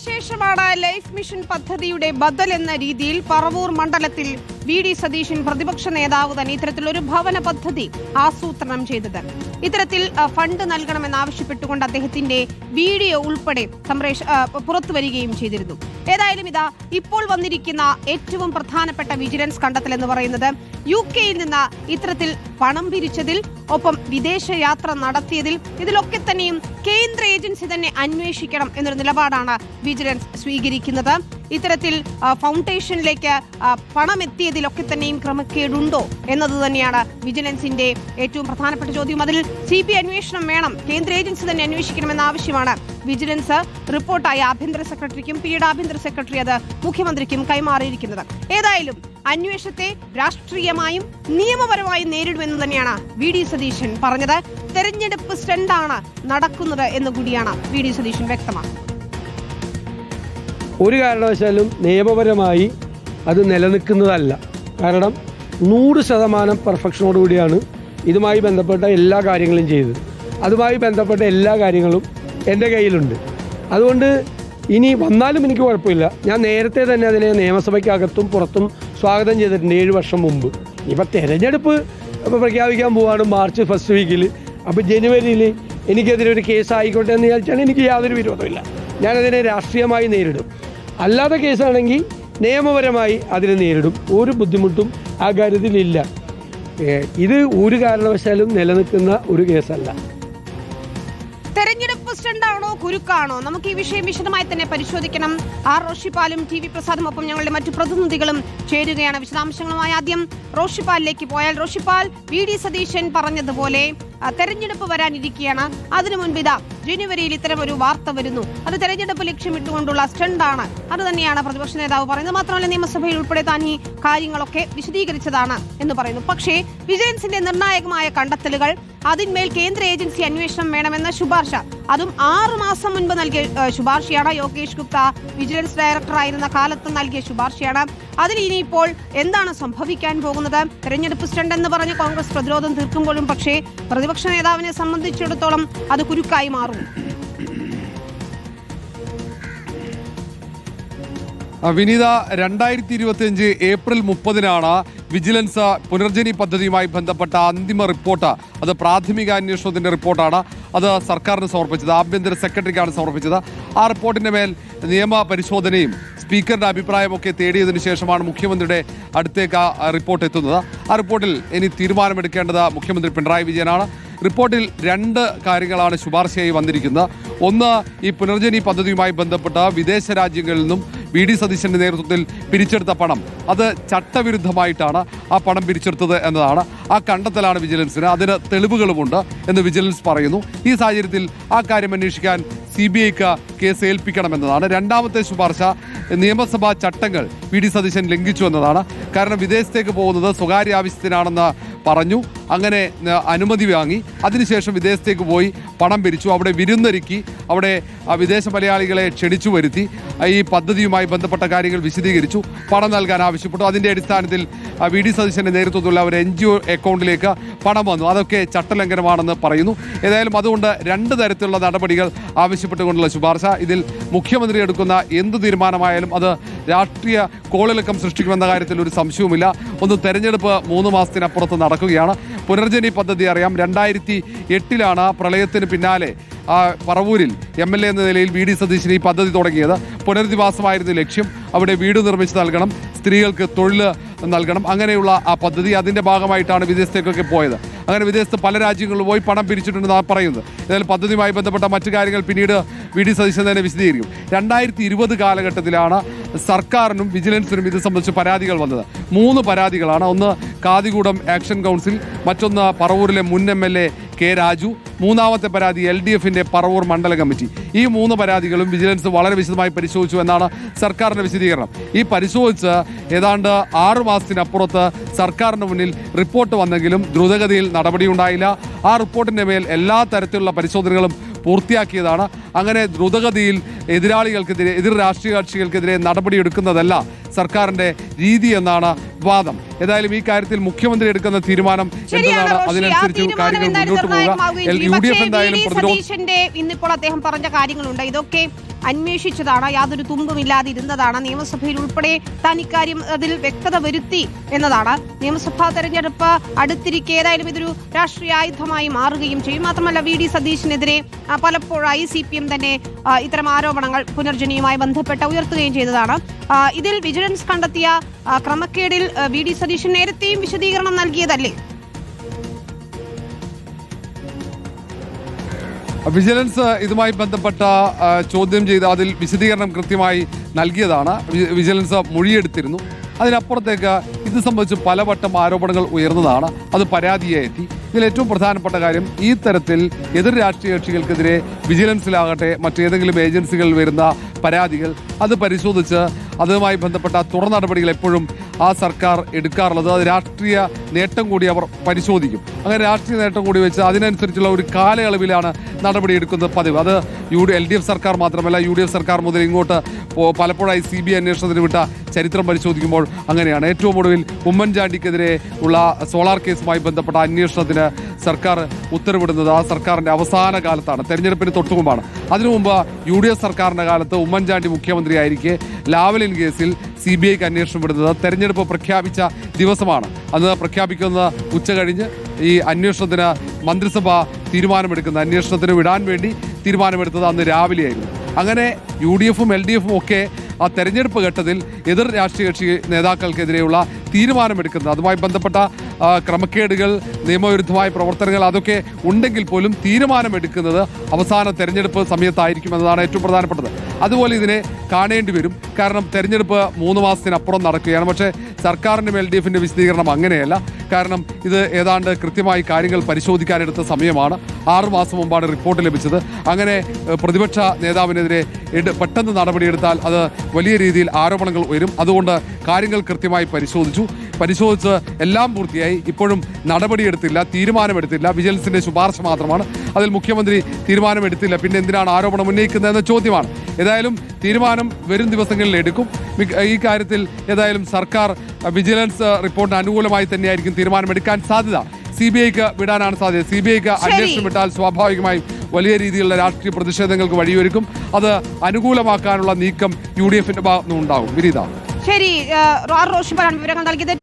അതിനുശേഷമാണ് life mission പദ്ധതിയുടെ ബദൽ എന്ന രീതിയിൽ പറവൂർ മണ്ഡലത്തിൽ വി ഡി സതീശൻ പ്രതിപക്ഷ നേതാവ് തന്നെ ഇത്തരത്തിലൊരു ഭവന പദ്ധതി ആസൂത്രണം ചെയ്തത്. ഇത്തരത്തിൽ ഫണ്ട് നൽകണമെന്നാവശ്യപ്പെട്ടുകൊണ്ട് അദ്ദേഹത്തിന്റെ വീഡിയോ ഉൾപ്പെടെ സംപ്രേഷ പുറത്തു വരികയും ചെയ്തിരുന്നു. ഏതായാലും ഇതാ ഇപ്പോൾ വന്നിരിക്കുന്ന ഏറ്റവും പ്രധാനപ്പെട്ട വിജിലൻസ് കണ്ടെത്തൽ എന്ന് പറയുന്നത് യു കെയിൽ നിന്ന് ഇത്തരത്തിൽ പണം പിരിച്ചതിൽ ഒപ്പം വിദേശ യാത്ര നടത്തിയതിൽ ഇതിലൊക്കെ തന്നെയും കേന്ദ്ര ഏജൻസി തന്നെ അന്വേഷിക്കണം എന്നൊരു നിലപാടാണ് വിജിലൻസ് സ്വീകരിക്കുന്നത്. ഇത്തരത്തിൽ ഫൗണ്ടേഷനിലേക്ക് പണം എത്തിയതിലൊക്കെ തന്നെയും ക്രമക്കേടുണ്ടോ എന്നത് തന്നെയാണ് വിജിലൻസിന്റെ ഏറ്റവും പ്രധാനപ്പെട്ട ചോദ്യം. അതിൽ സി ബി അന്വേഷണം വേണം. കേന്ദ്ര ഏജൻസി തന്നെ അന്വേഷിക്കണമെന്ന ആവശ്യമാണ്. വിജിലൻസ് റിപ്പോർട്ടായി ആഭ്യന്തര സെക്രട്ടറിക്കും പിന്നീട് ആഭ്യന്തര സെക്രട്ടറി അത് മുഖ്യമന്ത്രിക്കും കൈമാറിയിരിക്കുന്നത്. ഏതായാലും അന്വേഷണത്തെ രാഷ്ട്രീയമായും നിയമപരമായും നേരിടുമെന്ന് തന്നെയാണ് വി ഡി സതീശൻ പറഞ്ഞത്. തെരഞ്ഞെടുപ്പ് സ്റ്റണ്ടാണ് നടക്കുന്നത് എന്ന് കൂടിയാണ് വി ഡി സതീശൻ വ്യക്തമാക്കുന്നത്. ഒരു കാരണവശാലും നിയമപരമായി അത് നിലനിൽക്കുന്നതല്ല. കാരണം നൂറ് ശതമാനം പെർഫെക്ഷനോടുകൂടിയാണ് ഇതുമായി ബന്ധപ്പെട്ട എല്ലാ കാര്യങ്ങളും ചെയ്തത്. അതുമായി ബന്ധപ്പെട്ട എല്ലാ കാര്യങ്ങളും എന്റെ കയ്യിലുണ്ട്. അതുകൊണ്ട് ഇനി വന്നാലും എനിക്ക് കുഴപ്പമില്ല. ഞാൻ നേരത്തെ തന്നെ അതിനെ നിയമസഭയ്ക്കകത്തും പുറത്തും സ്വാഗതം ചെയ്തിട്ടുണ്ട് ഏഴ് വർഷം മുമ്പ്. ഇപ്പം തിരഞ്ഞെടുപ്പ് പ്രഖ്യാപിക്കാൻ പോവാണ് മാർച്ച് ഫസ്റ്റ് വീക്കിൽ അപ്പോൾ ജനുവരിയിൽ എനിക്കെതിരെ ഒരു കേസ് ആയിക്കോട്ടെ എന്ന് വിചാരിച്ചാൽ എനിക്ക് യാതൊരു വിരോധമില്ല. ഞാനതിനെ രാഷ്ട്രീയമായി നേരിടും. അല്ലാത്ത കേസാണെങ്കിൽ നിയമപരമായി അതിനെ നേരിടും. ഒരു ബുദ്ധിമുട്ടും ആ കാര്യത്തിലില്ല ഇത് ഒരു കാരണവശാലും നിലനിൽക്കുന്ന ഒരു കേസല്ല. തെരഞ്ഞെടുപ്പ് സ്റ്റണ്ടാണോ കുരുക്കാണോ? നമുക്ക് ഈ വിഷയം വിശദമായി തന്നെ പരിശോധിക്കണം. ആർ റോഷിപ്പാലും ടി വി പ്രസാദും ഒപ്പം ഞങ്ങളുടെ മറ്റു പ്രതിനിധികളും ചേരുകയാണ്. വിശദാംശങ്ങളുമായി ആദ്യം റോഷിപ്പാലിലേക്ക് പോയാൽ റോഷിപ്പാൽ വി ഡി സതീശൻ പറഞ്ഞതുപോലെ തെരഞ്ഞെടുപ്പ് വരാനിരിക്കുകയാണ്. അതിനു മുൻപ് ജനുവരിയിൽ ഇത്തരം ഒരു വാർത്ത വരുന്നു. അത് തെരഞ്ഞെടുപ്പ് ലക്ഷ്യമിട്ടുകൊണ്ടുള്ള സ്റ്റണ്ടാണ്. അത് തന്നെയാണ് പ്രതിപക്ഷ നേതാവ് പറയുന്നത്. മാത്രമല്ല നിയമസഭയിൽ ഉൾപ്പെടെ താൻ ഈ കാര്യങ്ങളൊക്കെ വിശദീകരിച്ചതാണ് എന്ന് പറയുന്നു. പക്ഷേ വിജിലൻസിന്റെ നിർണായകമായ കണ്ടെത്തലുകൾ അതിന്മേൽ കേന്ദ്ര ഏജൻസി അന്വേഷണം വേണമെന്ന ശുപാർശ അതും ആറു മാസം മുൻപ് നൽകിയ ശുപാർശയാണ്. യോഗേഷ് ഗുപ്ത വിജിലൻസ് ഡയറക്ടറായിരുന്ന കാലത്ത് നൽകിയ ശുപാർശയാണ്. അതിൽ ഇനിയിപ്പോൾ എന്താണ് സംഭവിക്കാൻ പോകുന്നത്? തെരഞ്ഞെടുപ്പ് സ്റ്റണ്ട് എന്ന് പറഞ്ഞ് കോൺഗ്രസ് പ്രതിരോധം തീർക്കുമ്പോഴും പക്ഷേ പ്രതിപക്ഷ നേതാവിനെ സംബന്ധിച്ചിടത്തോളം അത് കുരുക്കായി മാറും. വിനീത രണ്ടായിരത്തി ഇരുപത്തിയഞ്ച് ഏപ്രിൽ മുപ്പതിനാണ് വിജിലൻസ് പുനർജനി പദ്ധതിയുമായി ബന്ധപ്പെട്ട അന്തിമ റിപ്പോർട്ട്. അത് പ്രാഥമിക അന്വേഷണത്തിന്റെ റിപ്പോർട്ടാണ്. അത് സർക്കാരിന് സമർപ്പിച്ചത് ആഭ്യന്തര സെക്രട്ടറിക്കാണ് സമർപ്പിച്ചത്. ആ റിപ്പോർട്ടിന്റെ മേൽ നിയമ പരിശോധനയും സ്പീക്കറുടെ അഭിപ്രായമൊക്കെ തേടിയതിന് ശേഷമാണ് മുഖ്യമന്ത്രിയുടെ അടുത്തേക്ക് ആ റിപ്പോർട്ട് എത്തുന്നത്. ആ റിപ്പോർട്ടിൽ ഇനി തീരുമാനമെടുക്കേണ്ടത് മുഖ്യമന്ത്രി പിണറായി വിജയനാണ്. റിപ്പോർട്ടിൽ രണ്ട് കാര്യങ്ങളാണ് ശുപാർശയായി വന്നിരിക്കുന്നത്. ഒന്ന് ഈ പുനർജനി പദ്ധതിയുമായി ബന്ധപ്പെട്ട വിദേശ രാജ്യങ്ങളിൽ നിന്നും വി ഡി സതീശന്റെ നേതൃത്വത്തിൽ പിരിച്ചെടുത്ത പണം. അത് ചട്ടവിരുദ്ധമായിട്ടാണ് ആ പണം പിരിച്ചെടുത്തത് എന്നതാണ്. ആ കണ്ടെത്തലാണ് വിജിലൻസിന് അതിന് തെളിവുകളുമുണ്ട് എന്ന് വിജിലൻസ് പറയുന്നു. ഈ സാഹചര്യത്തിൽ ആ കാര്യം അന്വേഷിക്കാൻ സി ബി ഐക്ക് കേസ് ഏൽപ്പിക്കണമെന്നതാണ്. രണ്ടാമത്തെ ശുപാർശ നിയമസഭാ ചട്ടങ്ങൾ വി ഡി സതീശൻ ലംഘിച്ചു എന്നതാണ്. കാരണം വിദേശത്തേക്ക് പോകുന്നത് സ്വകാര്യ ആവശ്യത്തിനാണെന്ന് പറഞ്ഞു. അങ്ങനെ അനുമതി വാങ്ങി. അതിനുശേഷം വിദേശത്തേക്ക് പോയി പണം പിരിച്ചു. അവിടെ വിരുന്നൊരുക്കി അവിടെ വിദേശ മലയാളികളെ ക്ഷണിച്ചു വരുത്തി. ഈ പദ്ധതിയുമായി ബന്ധപ്പെട്ട കാര്യങ്ങൾ വിശദീകരിച്ചു. പണം നൽകാൻ ആവശ്യപ്പെട്ടു. അതിന്റെ അടിസ്ഥാനത്തിൽ വി. ഡി. സതീശന്റെ നേതൃത്വത്തിലുള്ള ഒരു എൻ ജി ഒ അക്കൗണ്ടിലേക്ക് പണം വന്നു. അതൊക്കെ ചട്ടലംഘനമാണെന്ന് പറയുന്നു. ഏതായാലും അതുകൊണ്ട് രണ്ട് തരത്തിലുള്ള നടപടികൾ ആവശ്യപ്പെട്ടുകൊണ്ടുള്ള ശുപാർശ. ഇതിൽ മുഖ്യമന്ത്രി എടുക്കുന്ന എന്ത് തീരുമാനമായാലും അത് രാഷ്ട്രീയ കോളിളക്കം സൃഷ്ടിക്കുമെന്ന കാര്യത്തിൽ ഒരു സംശയവുമില്ല. ഒന്ന് തെരഞ്ഞെടുപ്പ് മൂന്ന് മാസത്തിനപ്പുറത്ത് നടക്കുകയാണ്. പുനർജനി പദ്ധതി അറിയാം. രണ്ടായിരത്തി എട്ടിലാണ് പ്രളയത്തിന് പിന്നാലെ ആ, പറവൂരിൽ എം എൽ എ എന്ന നിലയിൽ വി ഡി സതീശൻ ഈ പദ്ധതി തുടങ്ങിയത്. പുനരധിവാസമായിരുന്നു ലക്ഷ്യം. അവിടെ വീട് നിർമ്മിച്ച് നൽകണം. സ്ത്രീകൾക്ക് തൊഴിൽ നൽകണം. അങ്ങനെയുള്ള ആ പദ്ധതി അതിന്റെ ഭാഗമായിട്ടാണ് വിദേശത്തേക്കൊക്കെ പോയത്. അങ്ങനെ വിദേശത്ത് പല രാജ്യങ്ങളിൽ പോയി പണം പിരിച്ചിട്ടുണ്ടെന്നാണ് പറയുന്നത്. ഏതായാലും പദ്ധതിയുമായി ബന്ധപ്പെട്ട മറ്റു കാര്യങ്ങൾ പിന്നീട് വി ഡി സതീശൻ തന്നെ വിശദീകരിക്കും. രണ്ടായിരത്തി ഇരുപത് കാലഘട്ടത്തിലാണ് സർക്കാരിനും വിജിലൻസിനും ഇത് സംബന്ധിച്ച് പരാതികൾ വന്നത്. മൂന്ന് പരാതികളാണ്. ഒന്ന് കാതികൂടം ആക്ഷൻ കൗൺസിൽ മറ്റൊന്ന് പറവൂരിലെ മുൻ M L A K Raju മൂന്നാമത്തെ പരാതി എൽ ഡി എഫിന്റെ പറവൂർ മണ്ഡല കമ്മിറ്റി. ഈ മൂന്ന് പരാതികളും വിജിലൻസ് വളരെ വിശദമായി പരിശോധിച്ചു എന്നാണ് സർക്കാരിന്റെ വിശദീകരണം. ഈ പരിശോധിച്ച് ഏതാണ്ട് ആറു മാസത്തിനപ്പുറത്ത് സർക്കാരിന് മുന്നിൽ റിപ്പോർട്ട് വന്നെങ്കിലും ദ്രുതഗതിയിൽ നടപടിയുണ്ടായില്ല. ആ റിപ്പോർട്ടിന്റെ മേൽ എല്ലാ തരത്തിലുള്ള പരിശോധനകളും പൂർത്തിയാക്കിയതാണ്. അങ്ങനെ ദ്രുതഗതിയിൽ എതിരാളികൾക്കെതിരെ എതിർ രാഷ്ട്രീയ കക്ഷികൾക്കെതിരെ നടപടിയെടുക്കുന്നതല്ല സർക്കാരിന്റെ രീതി എന്നാണ് വാദം. ഏതായാലും ഈ കാര്യത്തിൽ മുഖ്യമന്ത്രി എടുക്കുന്ന തീരുമാനം എന്താണ്? അതിനനുസരിച്ച് കാര്യങ്ങൾ മുന്നോട്ട് പോവുക. യു ഡി എഫ് എന്തായാലും ഇന്നിപ്പോൾ അദ്ദേഹം പറഞ്ഞ കാര്യങ്ങളുണ്ട്. ഇതൊക്കെ അന്വേഷിച്ചതാണ്. യാതൊരു തുമ്പുമില്ലാതെ ഇരുന്നതാണ്. നിയമസഭയിൽ ഉൾപ്പെടെ താൻ ഇക്കാര്യം അതിൽ വ്യക്തത വരുത്തി എന്നതാണ്. നിയമസഭാ തെരഞ്ഞെടുപ്പ് അടുത്തിരിക്കെ ഏതായാലും ഇതൊരു രാഷ്ട്രീയ ആയുധമായി മാറുകയും ചെയ്യും. മാത്രമല്ല വി ഡി സതീശിനെതിരെ പലപ്പോഴായി സി പി എം തന്നെ ഇത്തരം ആരോപണങ്ങൾ പുനർജനിയുമായി ബന്ധപ്പെട്ട് ഉയർത്തുകയും ചെയ്തതാണ്. ഇതിൽ വിജിലൻസ് കണ്ടെത്തിയ ക്രമക്കേടിൽ വി ഡി സതീശൻ നേരത്തെയും വിശദീകരണം നൽകിയതല്ലേ? വിജിലൻസ് ഇതുമായി ബന്ധപ്പെട്ട ചോദ്യം ചെയ്ത് അതിൽ വിശദീകരണം കൃത്യമായി നൽകിയതാണ്. വിജിലൻസ് മൊഴിയെടുത്തിരുന്നു. അതിനപ്പുറത്തേക്ക് ഇത് സംബന്ധിച്ച് പലവട്ടം ആരോപണങ്ങൾ ഉയർന്നതാണ്. അത് പരാതിയായി എത്തി. ഇതിൽ ഏറ്റവും പ്രധാനപ്പെട്ട കാര്യം ഈ തരത്തിൽ എതിർ രാഷ്ട്രീയ കക്ഷികൾക്കെതിരെ വിജിലൻസിലാകട്ടെ മറ്റേതെങ്കിലും ഏജൻസികളിൽ വരുന്ന പരാതികൾ അത് പരിശോധിച്ച് അതുമായി ബന്ധപ്പെട്ട തുടർ നടപടികൾ എപ്പോഴും ആ സർക്കാർ എടുക്കാറുള്ളത്. അത് രാഷ്ട്രീയ നേട്ടം കൂടി അവർ പരിശോധിക്കും. അങ്ങനെ രാഷ്ട്രീയ നേട്ടം കൂടി വെച്ച് അതിനനുസരിച്ചുള്ള ഒരു കാലയളവിലാണ് നടപടി എടുക്കുന്നത് പതിവ്. അത് U D L D F സർക്കാർ മാത്രമല്ല യു ഡി എഫ് സർക്കാർ മുതൽ ഇങ്ങോട്ട് പലപ്പോഴായി സി ബി അന്വേഷണത്തിന് വിട്ട ചരിത്രം പരിശോധിക്കുമ്പോൾ അങ്ങനെയാണ്. ഏറ്റവും ഒടുവിൽ ഉമ്മൻചാണ്ടിക്കെതിരെ ഉള്ള സോളാർ കേസുമായി ബന്ധപ്പെട്ട അന്വേഷണത്തിന് സർക്കാർ ഉത്തരവിടുന്നത് ആ സർക്കാരിന്റെ അവസാന കാലത്താണ്. തെരഞ്ഞെടുപ്പിന് തൊട്ടുമുമ്പാണ് അതിനു മുമ്പ് യു ഡി എഫ് സർക്കാരിന്റെ കാലത്ത് ഉമ്മൻചാണ്ടി മുഖ്യമന്ത്രിയായിരിക്കെ ലാവലിൻ കേസിൽ സി ബി ഐക്ക് അന്വേഷണം വിടുന്നത് തെരഞ്ഞെടുപ്പ് പ്രഖ്യാപിച്ച ദിവസമാണ്. അന്ന് പ്രഖ്യാപിക്കുന്ന ഉച്ച കഴിഞ്ഞ് ഈ അന്വേഷണത്തിന് മന്ത്രിസഭ തീരുമാനമെടുക്കുന്ന അന്വേഷണത്തിന് വിടാൻ വേണ്ടി തീരുമാനമെടുത്തത് അന്ന് രാവിലെയായിരുന്നു. അങ്ങനെ യു ഡി എഫും എൽ ഡി എഫും ഒക്കെ ആ തെരഞ്ഞെടുപ്പ് ഘട്ടത്തിൽ എതിർ രാഷ്ട്രീയ കക്ഷി നേതാക്കൾക്കെതിരെയുള്ള തീരുമാനമെടുക്കുന്നത്. അതുമായി ബന്ധപ്പെട്ട ക്രമക്കേടുകൾ നിയമവിരുദ്ധമായ പ്രവർത്തനങ്ങൾ അതൊക്കെ ഉണ്ടെങ്കിൽ പോലും തീരുമാനമെടുക്കുന്നത് അവസാന തെരഞ്ഞെടുപ്പ് സമയത്തായിരിക്കും എന്നതാണ് ഏറ്റവും പ്രധാനപ്പെട്ടത്. അതുപോലെ ഇതിനെ കാണേണ്ടി വരും. കാരണം തെരഞ്ഞെടുപ്പ് മൂന്ന് മാസത്തിനപ്പുറം നടക്കുകയാണ്. പക്ഷേ സർക്കാരിന്റെ എൽ ഡി എഫിന്റെ വിശദീകരണം അങ്ങനെയല്ല. കാരണം ഇത് ഏതാണ്ട് കൃത്യമായി കാര്യങ്ങൾ പരിശോധിക്കാനെടുത്ത സമയമാണ്. ആറുമാസം മുമ്പാണ് റിപ്പോർട്ട് ലഭിച്ചത്. അങ്ങനെ പ്രതിപക്ഷ നേതാവിനെതിരെ പെട്ടെന്ന് നടപടിയെടുത്താൽ അത് വലിയ രീതിയിൽ ആരോപണങ്ങൾ ഉയരും. അതുകൊണ്ട് കാര്യങ്ങൾ കൃത്യമായി പരിശോധിച്ചു. പരിശോധിച്ച് എല്ലാം പൂർത്തിയായി. ഇപ്പോഴും നടപടിയെടുത്തില്ല തീരുമാനമെടുത്തില്ല. വിജിലൻസിന്റെ ശുപാർശ മാത്രമാണ്. അതിൽ മുഖ്യമന്ത്രി തീരുമാനമെടുത്തില്ല പിന്നെ എന്തിനാണ് ആരോപണം ഉന്നയിക്കുന്നതെന്ന ചോദ്യമാണ്. ഏതായാലും തീരുമാനം വരും ദിവസങ്ങളിൽ എടുക്കും. ഈ കാര്യത്തിൽ ഏതായാലും സർക്കാർ വിജിലൻസ് റിപ്പോർട്ടിന് അനുകൂലമായി തന്നെയായിരിക്കും തീരുമാനമെടുക്കാൻ സാധ്യത. സി ബി ഐക്ക് വിടാനാണ് സാധ്യത. സി ബി ഐക്ക് അന്വേഷണം വിട്ടാൽ സ്വാഭാവികമായും വലിയ രീതിയിലുള്ള രാഷ്ട്രീയ പ്രതിഷേധങ്ങൾക്ക് വഴിയൊരുക്കും. അത് അനുകൂലമാക്കാനുള്ള നീക്കം യു ഡി എഫിന്റെ ഭാഗത്തുനിന്നുണ്ടാകും. വിനീത. ശരി വിവരങ്ങൾ നൽകിയത്.